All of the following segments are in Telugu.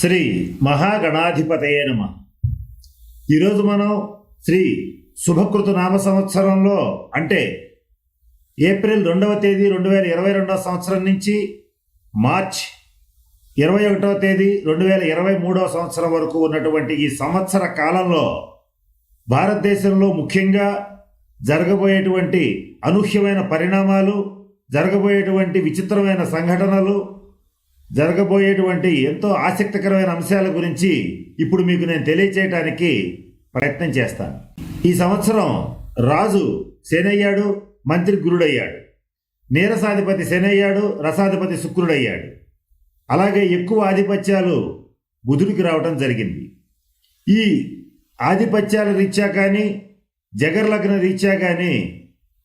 శ్రీ మహాగణాధిపతయే నమ. ఈరోజు మనం శ్రీ శుభకృత నామ సంవత్సరంలో అంటే ఏప్రిల్ రెండవ తేదీ రెండు వేల ఇరవై రెండవ సంవత్సరం నుంచి మార్చ్ ఇరవై ఒకటవ తేదీ రెండు వేల ఇరవై మూడవ సంవత్సరం వరకు ఉన్నటువంటి ఈ సంవత్సర కాలంలో భారతదేశంలో ముఖ్యంగా జరగబోయేటువంటి అనూహ్యమైన పరిణామాలు జరగబోయేటువంటి విచిత్రమైన సంఘటనలు జరగబోయేటువంటి ఎంతో ఆసక్తికరమైన అంశాల గురించి ఇప్పుడు మీకు నేను తెలియచేయటానికి ప్రయత్నం చేస్తాను. ఈ సంవత్సరం రాజు శనయ్యాడు మంత్రి గురుడయ్యాడు. నీరసాధిపతి శనయ్యాడు రసాధిపతి శుక్రుడయ్యాడు. అలాగే ఎక్కువ ఆధిపత్యాలు బుధుడికి రావటం జరిగింది. ఈ ఆధిపత్యాల రీత్యా కానీ జగర్లగ్న రీత్యా కానీ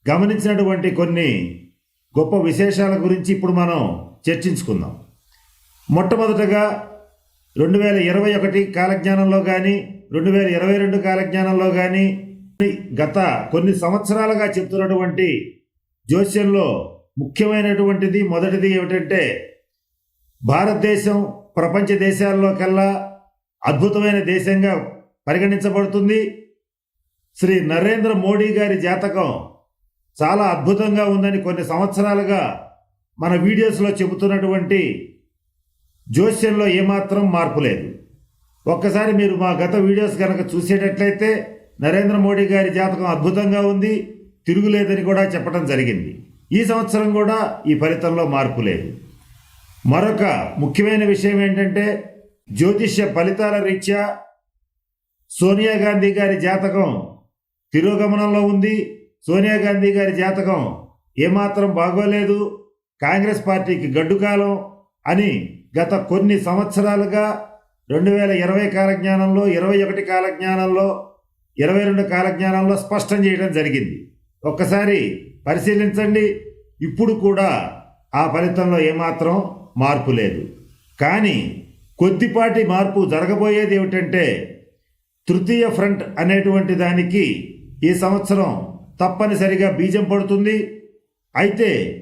గమనించినటువంటి కొన్ని గొప్ప విశేషాల గురించి ఇప్పుడు మనం చర్చించుకుందాం. మొట్టమొదటగా రెండు వేల ఇరవై ఒకటి కాలజ్ఞానంలో కానీ రెండు వేల ఇరవై రెండు కాలజ్ఞానంలో కానీ గత కొన్ని సంవత్సరాలుగా చెప్తున్నటువంటి జోస్యంలో ముఖ్యమైనటువంటిది మొదటిది ఏమిటంటే భారతదేశం ప్రపంచ దేశాల్లోకెల్లా అద్భుతమైన దేశంగా పరిగణించబడుతుంది. శ్రీ నరేంద్ర మోడీ గారి జాతకం చాలా అద్భుతంగా ఉందని కొన్ని సంవత్సరాలుగా మన వీడియోస్లో చెబుతున్నటువంటి జోస్యంలో ఏమాత్రం మార్పు లేదు. ఒక్కసారి మీరు మా గత వీడియోస్ కనుక చూసేటట్లయితే నరేంద్ర మోడీ గారి జాతకం అద్భుతంగా ఉంది తిరుగులేదని కూడా చెప్పడం జరిగింది. ఈ సంవత్సరం కూడా ఈ ఫలితంలో మార్పు లేదు. మరొక ముఖ్యమైన విషయం ఏంటంటే జ్యోతిష్య ఫలితాల రీత్యా సోనియా గాంధీ గారి జాతకం తిరోగమనంలో ఉంది. సోనియా గాంధీ గారి జాతకం ఏమాత్రం బాగోలేదు. కాంగ్రెస్ పార్టీకి గడ్డుకాలం అని గత కొన్ని సంవత్సరాలుగా రెండు వేల ఇరవై కాలజ్ఞానంలో ఇరవై ఒకటి కాలజ్ఞానంలో ఇరవై రెండు కాలజ్ఞానంలో స్పష్టం చేయడం జరిగింది. ఒక్కసారి పరిశీలించండి. ఇప్పుడు కూడా ఆ ఫలితంలో ఏమాత్రం మార్పు లేదు. కానీ కొద్దిపాటి మార్పు జరగబోయేది ఏమిటంటే తృతీయ ఫ్రంట్ అనేటువంటి దానికి ఈ సంవత్సరం తప్పనిసరిగా బీజం పడుతుంది. అయితే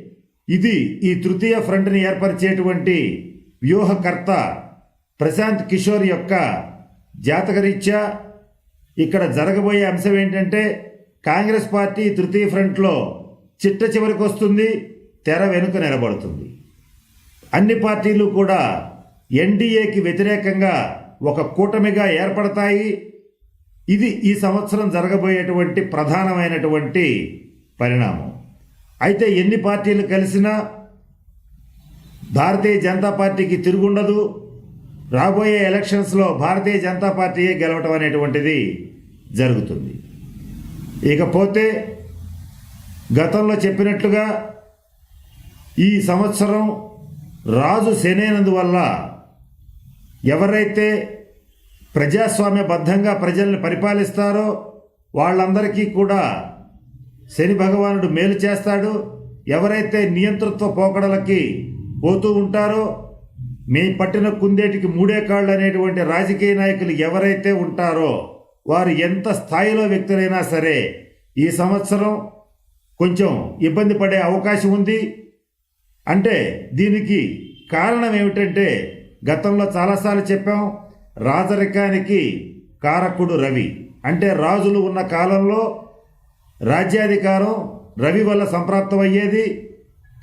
ఇది ఈ తృతీయ ఫ్రంట్ని ఏర్పరిచేటువంటి వ్యూహకర్త ప్రశాంత్ కిషోర్ యొక్క జాతకరీత్యా ఇక్కడ జరగబోయే అంశం ఏంటంటే కాంగ్రెస్ పార్టీ తృతీయ ఫ్రంట్లో చిట్ట చివరికి వస్తుంది తెర వెనుక నిలబడుతుంది. అన్ని పార్టీలు కూడా ఎన్డీఏకి వ్యతిరేకంగా ఒక కూటమిగా ఏర్పడతాయి. ఇది ఈ సంవత్సరం జరగబోయేటువంటి ప్రధానమైనటువంటి పరిణామం. అయితే ఎన్ని పార్టీలు కలిసినా భారతీయ జనతా పార్టీకి తిరుగుండదు. రాబోయే ఎలక్షన్స్లో భారతీయ జనతా పార్టీయే గెలవటం అనేటువంటిది జరుగుతుంది. ఇకపోతే గతంలో చెప్పినట్లుగా ఈ సంవత్సరం రాజు శనైనందువల్ల ఎవరైతే ప్రజాస్వామ్యబద్ధంగా ప్రజల్ని పరిపాలిస్తారో వాళ్ళందరికీ కూడా శని భగవానుడు మేలు చేస్తాడు. ఎవరైతే నియంతృత్వ పోకడలకి పోతూ ఉంటారో? మీ పట్టిన కుందేటికి మూడే కాళ్ళు అనేటువంటి రాజకీయ నాయకులు ఎవరైతే ఉంటారో వారు ఎంత స్థాయిలో వ్యక్తులైనా సరే ఈ సంవత్సరం కొంచెం ఇబ్బంది పడే అవకాశం ఉంది. అంటే దీనికి కారణం ఏమిటంటే గతంలో చాలాసార్లు చెప్పాం రాజరికానికి కారకుడు రవి. అంటే రాజులు ఉన్న కాలంలో రాజ్యాధికారం రవి వల్ల సంప్రాప్తమయ్యేది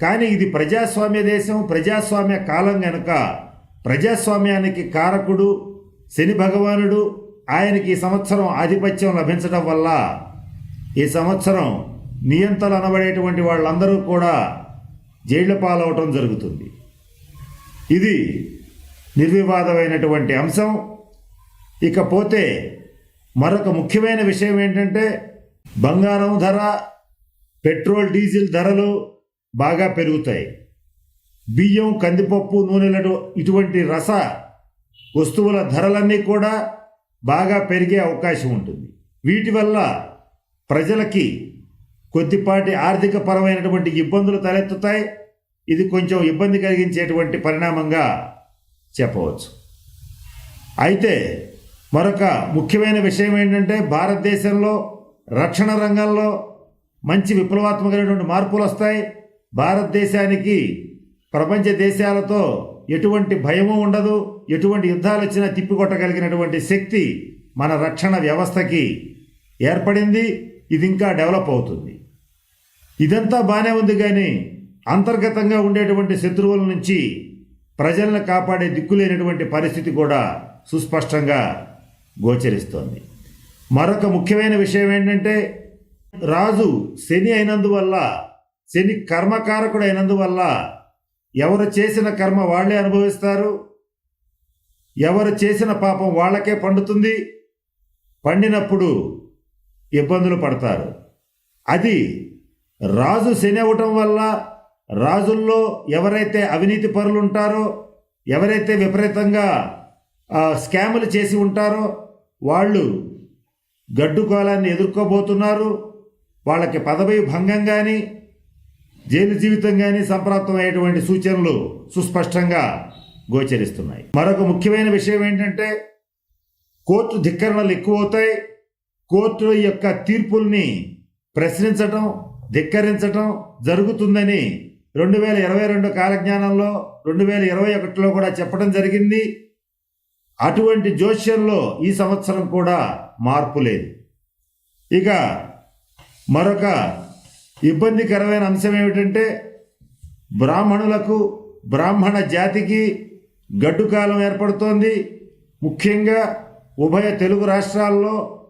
కానీ ఇది ప్రజాస్వామ్య దేశం ప్రజాస్వామ్య కాలం గనుక ప్రజాస్వామ్యానికి కారకుడు శని భగవానుడు ఆయనకి ఈ సంవత్సరం ఆధిపత్యం లభించడం వల్ల ఈ సంవత్సరం నియంతలు అనబడేటువంటి వాళ్ళందరూ కూడా జైళ్ళ పాలవటం జరుగుతుంది. ఇది నిర్వివాదమైనటువంటి అంశం. ఇకపోతే మరొక ముఖ్యమైన విషయం ఏంటంటే బంగారం ధర పెట్రోల్ డీజిల్ ధరలు బాగా పెరుగుతాయి. బియ్యం కందిపప్పు నూనెలను ఇటువంటి రస వస్తువుల ధరలన్నీ కూడా బాగా పెరిగే అవకాశం ఉంటుంది. వీటి వల్ల ప్రజలకి కొద్దిపాటి ఆర్థిక పరమైనటువంటి ఇబ్బందులు తలెత్తుతాయి. ఇది కొంచెం ఇబ్బంది కలిగించేటువంటి పరిణామంగా చెప్పవచ్చు. అయితే మరొక ముఖ్యమైన విషయం ఏంటంటే భారతదేశంలో రక్షణ రంగంలో మంచి విప్లవాత్మకమైనటువంటి మార్పులు వస్తాయి. భారతదేశానికి ప్రపంచ దేశాలతో ఎటువంటి భయము ఉండదు ఎటువంటి యుద్ధాలు వచ్చినా తిప్పికొట్టగలిగినటువంటి శక్తి మన రక్షణ వ్యవస్థకి ఏర్పడింది ఇది ఇంకా డెవలప్ అవుతుంది. ఇదంతా బాగానే ఉంది కానీ అంతర్గతంగా ఉండేటువంటి శత్రువుల నుంచి ప్రజలను కాపాడే దిక్కులేనటువంటి పరిస్థితి కూడా సుస్పష్టంగా గోచరిస్తోంది. మరొక ముఖ్యమైన విషయం ఏంటంటే రాజు శని అయినందువల్ల శని కర్మకారకుడు అయినందువల్ల ఎవరు చేసిన కర్మ వాళ్ళే అనుభవిస్తారు? ఎవరు చేసిన పాపం వాళ్ళకే పండుతుంది? పండినప్పుడు ఇబ్బందులు పడతారు. అది రాజు శని అవ్వటం వల్ల రాజుల్లో ఎవరైతే అవినీతి పరులు ఉంటారో ఎవరైతే విపరీతంగా స్కాములు చేసి ఉంటారో వాళ్ళు గడ్డుకోలాన్ని ఎదుర్కోబోతున్నారు. వాళ్ళకి పదవి భంగం కానీ జైలు జీవితం కానీ సంప్రాప్తమయ్యేటువంటి సూచనలు సుస్పష్టంగా గోచరిస్తున్నాయి. మరొక ముఖ్యమైన విషయం ఏంటంటే కోర్టు ధిక్కరణలు ఎక్కువ అవుతాయి కోర్టు యొక్క తీర్పుల్ని ప్రశ్నించటం ధిక్కరించటం జరుగుతుందని రెండు వేల ఇరవై రెండు కాలజ్ఞానంలో రెండు వేల ఇరవై ఒకటిలో కూడా చెప్పడం జరిగింది. అటువంటి జోష్యంలో ఈ సంవత్సరం కూడా మార్పు లేదు. ఇక మరొక ఇబ్బందికరమైన అంశం ఏమిటంటే బ్రాహ్మణులకు బ్రాహ్మణ జాతికి గడ్డు కాలం ఏర్పడుతోంది. ముఖ్యంగా ఉభయ తెలుగు రాష్ట్రాల్లో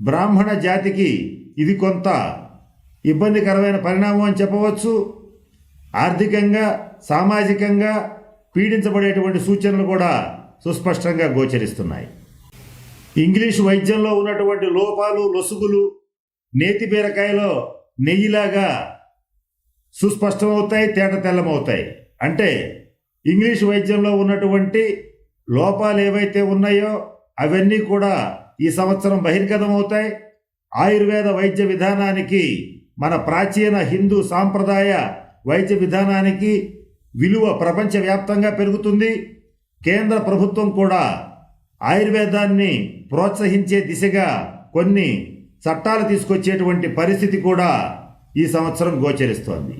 బ్రాహ్మణ జాతికి ఇది కొంత ఇబ్బందికరమైన పరిణామం అని చెప్పవచ్చు. ఆర్థికంగా సామాజికంగా పీడించబడేటువంటి సూచనలు కూడా సుస్పష్టంగా గోచరిస్తున్నాయి. ఇంగ్లీష్ వైద్యంలో ఉన్నటువంటి లోపాలు లొసుగులు నేతి బీరకాయలో నెయ్యిలాగా సుస్పష్టమవుతాయి తేట తెల్లమవుతాయి. అంటే ఇంగ్లీష్ వైద్యంలో ఉన్నటువంటి లోపాలు ఏవైతే ఉన్నాయో అవన్నీ కూడా ఈ సంవత్సరం బహిర్గతం అవుతాయి ఆయుర్వేద వైద్య విధానానికి మన ప్రాచీన హిందూ సాంప్రదాయ వైద్య విధానానికి విలువ ప్రపంచవ్యాప్తంగా పెరుగుతుంది. కేంద్ర ప్రభుత్వం కూడా ఆయుర్వేదాన్ని ప్రోత్సహించే దిశగా కొన్ని చట్టాలు తీసుకొచ్చేటువంటి పరిస్థితి కూడా ఈ సంవత్సరం గోచరిస్తోంది.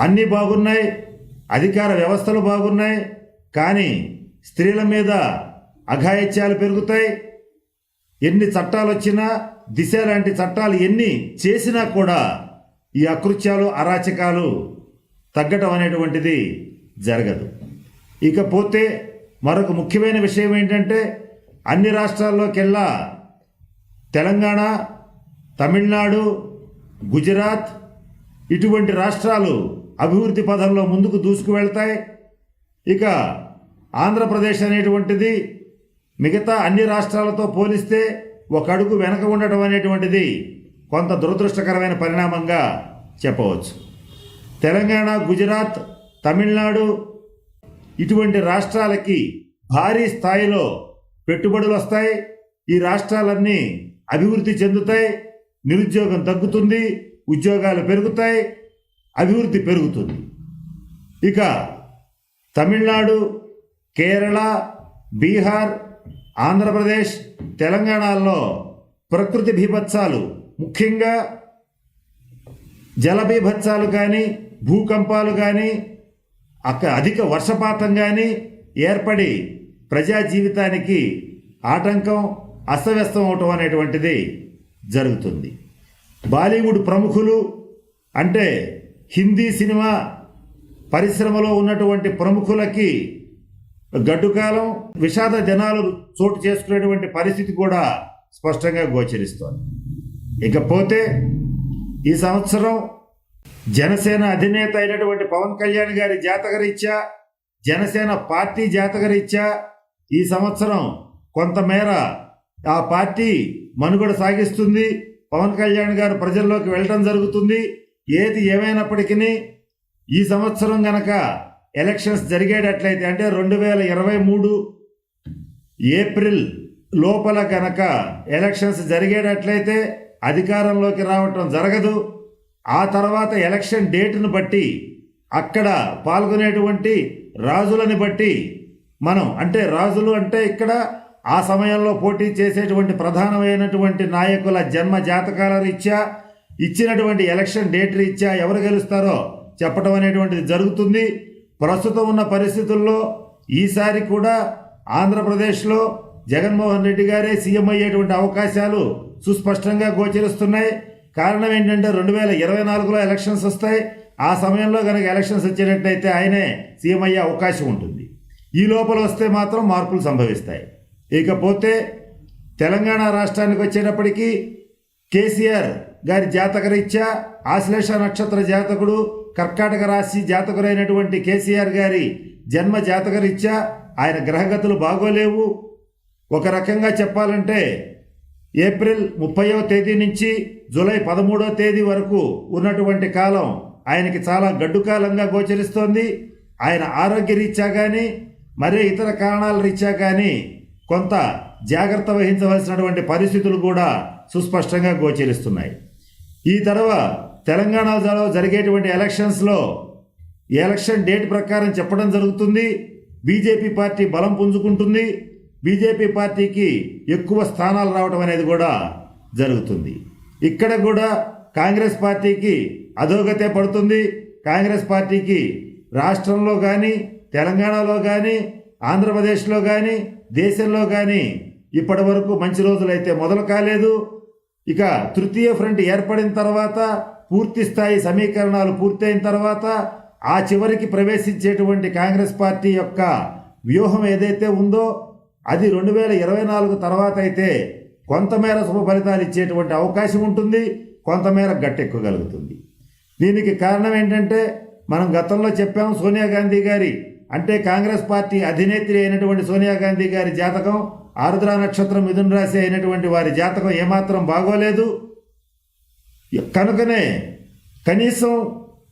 అన్నీ బాగున్నాయి అధికార వ్యవస్థలు బాగున్నాయి కానీ స్త్రీల మీద అఘాయిత్యాలు పెరుగుతాయి. ఎన్ని చట్టాలు వచ్చినా దిశ లాంటి చట్టాలు ఎన్ని చేసినా కూడా ఈ అకృత్యాలు అరాచకాలు తగ్గటం అనేటువంటిది జరగదు. ఇకపోతే మరొక ముఖ్యమైన విషయం ఏంటంటే అన్ని రాష్ట్రాల్లోకెల్లా తెలంగాణ తమిళనాడు గుజరాత్ ఇటువంటి రాష్ట్రాలు అభివృద్ధి పథంలో ముందుకు దూసుకు వెళ్తాయి ఇక ఆంధ్రప్రదేశ్ అనేటువంటిది మిగతా అన్ని రాష్ట్రాలతో పోలిస్తే ఒక అడుగు వెనక ఉండటం అనేటువంటిది కొంత దురదృష్టకరమైన పరిణామంగా చెప్పవచ్చు. తెలంగాణ గుజరాత్ తమిళనాడు ఇటువంటి రాష్ట్రాలకి భారీ స్థాయిలో పెట్టుబడులు వస్తాయి ఈ రాష్ట్రాలన్నీ అభివృద్ధి చెందుతాయి నిరుద్యోగం తగ్గుతుంది ఉద్యోగాలు పెరుగుతాయి అభివృద్ధి పెరుగుతుంది. ఇక తమిళనాడు కేరళ బీహార్ ఆంధ్రప్రదేశ్ తెలంగాణలో ప్రకృతి బీభత్సాలు ముఖ్యంగా జల బీభత్సాలు కానీ భూకంపాలు కానీ అక్క అధిక వర్షపాతం కానీ ఏర్పడి ప్రజా జీవితానికి ఆటంకం అస్తవ్యస్తం అవటం అనేటువంటిది జరుగుతుంది. బాలీవుడ్ ప్రముఖులు అంటే హిందీ సినిమా పరిశ్రమలో ఉన్నటువంటి ప్రముఖులకి గడ్డుకాలం విషాద జనాలు చోటు చేసుకునేటువంటి పరిస్థితి కూడా స్పష్టంగా గోచరిస్తోంది. ఇకపోతే ఈ సంవత్సరం జనసేన అధినేత అయినటువంటి పవన్ కళ్యాణ్ గారి జాతకరీత్యా జనసేన పార్టీ జాతకరీత్యా ఈ సంవత్సరం కొంతమేర ఆ పార్టీ మనుగడ సాగిస్తుంది. పవన్ కళ్యాణ్ గారు ప్రజల్లోకి వెళ్ళడం జరుగుతుంది. ఏది ఏమైనప్పటికీ ఈ సంవత్సరం గనక ఎలక్షన్స్ జరిగేటట్లయితే అంటే రెండు వేల ఇరవై మూడు ఏప్రిల్ లోపల గనక ఎలక్షన్స్ జరిగేటట్లయితే అధికారంలోకి రావటం జరగదు. ఆ తర్వాత ఎలక్షన్ డేట్ను బట్టి అక్కడ పాల్గొనేటువంటి రాజులని బట్టి మనం అంటే రాజులు అంటే ఇక్కడ ఆ సమయంలో పోటీ చేసేటువంటి ప్రధానమైనటువంటి నాయకుల జన్మ జాతకాల రీత్యా ఇచ్చినటువంటి ఎలక్షన్ డేట్ రీత్యా ఎవరు గెలుస్తారో చెప్పడం అనేటువంటిది జరుగుతుంది. ప్రస్తుతం ఉన్న పరిస్థితుల్లో ఈసారి కూడా ఆంధ్రప్రదేశ్లో జగన్మోహన్ రెడ్డి గారే సీఎం అయ్యేటువంటి అవకాశాలు సుస్పష్టంగా గోచరిస్తున్నాయి. కారణం ఏంటంటే రెండు వేల ఇరవై నాలుగులో ఎలక్షన్స్ వస్తాయి. ఆ సమయంలో కనుక ఎలక్షన్స్ వచ్చేటట్టయితే ఆయనే సీఎం అయ్యే అవకాశం ఉంటుంది. ఈ లోపల వస్తే మాత్రం మార్పులు సంభవిస్తాయి. ఇకపోతే తెలంగాణ రాష్ట్రానికి వచ్చేటప్పటికీ కేసీఆర్ గారి జాతకరీత్యా ఆశ్లేష నక్షత్ర జాతకుడు కర్కాటక రాశి జాతకులైనటువంటి కేసీఆర్ గారి జన్మ జాతకరీత్యా ఆయన గ్రహగతులు బాగోలేవు. ఒక రకంగా చెప్పాలంటే ఏప్రిల్ ముప్పైవ తేదీ నుంచి జూలై పదమూడవ తేదీ వరకు ఉన్నటువంటి కాలం ఆయనకి చాలా గడ్డు కాలంగా గోచరిస్తోంది. ఆయన ఆరోగ్య రీత్యా కానీ మరే ఇతర కారణాల రీత్యా కానీ కొంత జాగ్రత్త వహించవలసినటువంటి పరిస్థితులు కూడా సుస్పష్టంగా గోచరిస్తున్నాయి. ఈ తర్వాత తెలంగాణలో జరిగేటువంటి ఎలక్షన్స్లో ఈ ఎలక్షన్ డేట్ ప్రకారం చెప్పడం జరుగుతుంది. బీజేపీ పార్టీ బలం పుంజుకుంటుంది. బీజేపీ పార్టీకి ఎక్కువ స్థానాలు రావడం అనేది కూడా జరుగుతుంది. ఇక్కడ కూడా కాంగ్రెస్ పార్టీకి అధోగతే పడుతుంది. కాంగ్రెస్ పార్టీకి రాష్ట్రంలో కానీ తెలంగాణలో కానీ ఆంధ్రప్రదేశ్లో కానీ దేశంలో కానీ ఇప్పటి వరకు మంచి రోజులైతే మొదలు కాలేదు. ఇక తృతీయ ఫ్రంట్ ఏర్పడిన తర్వాత పూర్తి స్థాయి సమీకరణాలు పూర్తయిన తర్వాత ఆ చివరికి ప్రవేశించేటువంటి కాంగ్రెస్ పార్టీ యొక్క వ్యూహం ఏదైతే ఉందో అది రెండు వేల ఇరవై నాలుగు తర్వాత అయితే కొంతమేర శుభ ఫలితాలు ఇచ్చేటువంటి అవకాశం ఉంటుంది కొంతమేర గట్టెక్కగలుగుతుంది. దీనికి కారణం ఏంటంటే మనం గతంలో చెప్పాము సోనియా గాంధీ గారి అంటే కాంగ్రెస్ పార్టీ అధినేత్రి అయినటువంటి సోనియా గాంధీ గారి జాతకం ఆరుద్ర నక్షత్రం మిథున రాశి అయినటువంటి వారి జాతకం ఏమాత్రం బాగోలేదు. కనుకనే కనీసం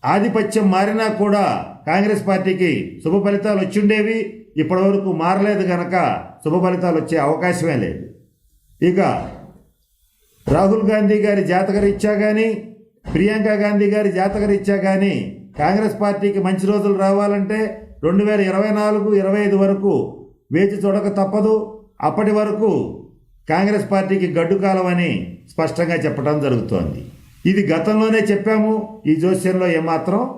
ఆధిపత్యం మారినా కూడా కాంగ్రెస్ పార్టీకి శుభ ఫలితాలు వచ్చిండేవి ఇప్పటివరకు మారలేదు గనక శుభ ఫలితాలు వచ్చే అవకాశమే లేదు. ఇక రాహుల్ గాంధీ గారి జాతకరీత్యా కానీ ప్రియాంక గాంధీ గారి జాతకరీత్యా కానీ కాంగ్రెస్ పార్టీకి మంచి రోజులు రావాలంటే రెండు వేల ఇరవై నాలుగు ఇరవై ఐదు వరకు వేచి చూడక తప్పదు. అప్పటి వరకు కాంగ్రెస్ పార్టీకి గడ్డు కాలం అని స్పష్టంగా చెప్పడం జరుగుతోంది. ఇది గతంలోనే చెప్పాము. ఈ జోస్యంలో ఏమాత్రం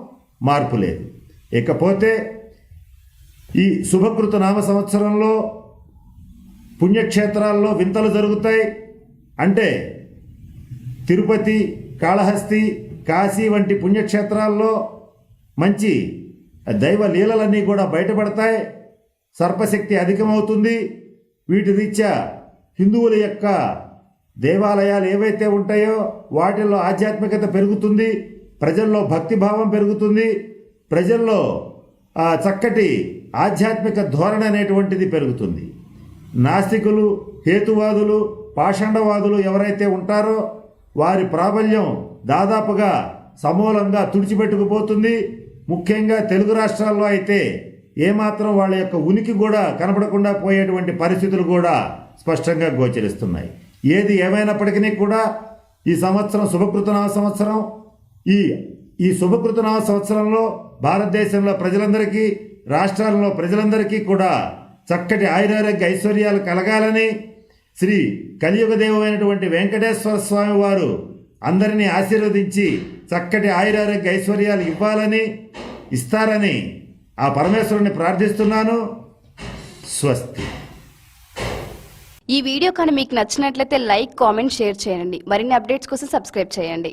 మార్పు లేదు. ఇకపోతే ఈ శుభకృత నామ సంవత్సరంలో పుణ్యక్షేత్రాల్లో వింతలు జరుగుతాయి. అంటే తిరుపతి కాళహస్తి కాశీ వంటి పుణ్యక్షేత్రాల్లో మంచి దైవ లీలలన్నీ కూడా బయటపడతాయి. సర్పశక్తి అధికమవుతుంది. వీటి రీత్యా హిందువుల యొక్క దేవాలయాలు ఏవైతే ఉంటాయో వాటిల్లో ఆధ్యాత్మికత పెరుగుతుంది. ప్రజల్లో భక్తిభావం పెరుగుతుంది. ప్రజల్లో చక్కటి ఆధ్యాత్మిక ధోరణి అనేటువంటిది పెరుగుతుంది. నాస్తికులు హేతువాదులు పాషండవాదులు ఎవరైతే ఉంటారో వారి ప్రాబల్యం దాదాపుగా సమూలంగా తుడిచిపెట్టుకుపోతుంది. ముఖ్యంగా తెలుగు రాష్ట్రాల్లో అయితే ఏమాత్రం వాళ్ళ యొక్క ఉనికి కూడా కనపడకుండా పోయేటువంటి పరిస్థితులు కూడా స్పష్టంగా గోచరిస్తున్నాయి. ఏది ఏమైనప్పటికీ కూడా ఈ సంవత్సరం శుభకృతనామ సంవత్సరం. ఈ ఈ శుభకృతనామ సంవత్సరంలో భారతదేశంలో ప్రజలందరికీ రాష్ట్రాలలో ప్రజలందరికీ కూడా చక్కటి ఆయురారోగ్య ఐశ్వర్యాలు కలగాలని శ్రీ కలియుగదేవమైనటువంటి వెంకటేశ్వర స్వామి వారు అందరినీ ఆశీర్వదించి చక్కటి ఆయురారోగ్య ఐశ్వర్యాలు ఇవ్వాలని ఇస్తారని ఆ పరమేశ్వరుని ప్రార్థిస్తున్నాను. స్వస్తి. ఈ వీడియో కానీ మీకు నచ్చినట్లయితే లైక్ కామెంట్ షేర్ చేయండి. మరిన్ని అప్డేట్స్ కోసం సబ్స్క్రైబ్ చేయండి.